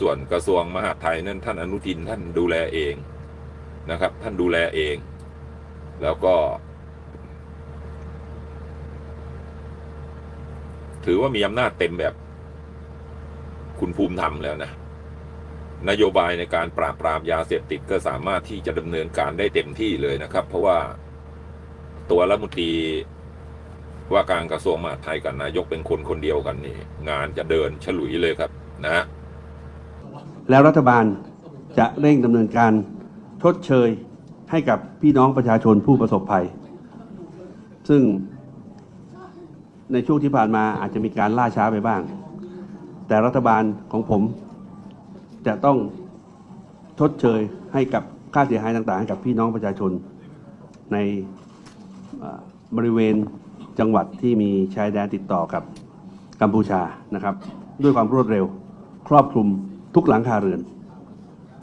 ส่วนกระทรวงมหาดไทยนั้นท่านอนุทินท่านดูแลเองนะครับ ท่านดูแลเอง แล้วก็ ถือว่ามีอำนาจเต็มแบบคุณภูมิธรรมแล้วนะ นโยบายในการปราบปรามยาเสพติดก็สามารถที่จะดำเนินการได้เต็มที่เลยนะครับ เพราะว่าตัวรัฐมนตรีว่าการกระทรวงมหาดไทยกับนายกเป็นคนคนเดียวกันนี่ งานจะเดินฉลุยเลยครับนะ แล้วรัฐบาลจะเร่งดำเนินการชดเชยให้กับพี่น้องประชาชนผู้ประสบภัย ซึ่งในช่วงที่ผ่านมาอาจจะมีการล่าช้าไปบ้าง แต่รัฐบาลของผมจะต้องชดเชยให้กับค่าเสียหายต่างๆให้กับพี่น้องประชาชนในบริเวณจังหวัดที่มีชายแดนติดต่อกับกัมพูชานะครับ ด้วยความรวดเร็วครอบคลุม ทุกหลังคาเรือน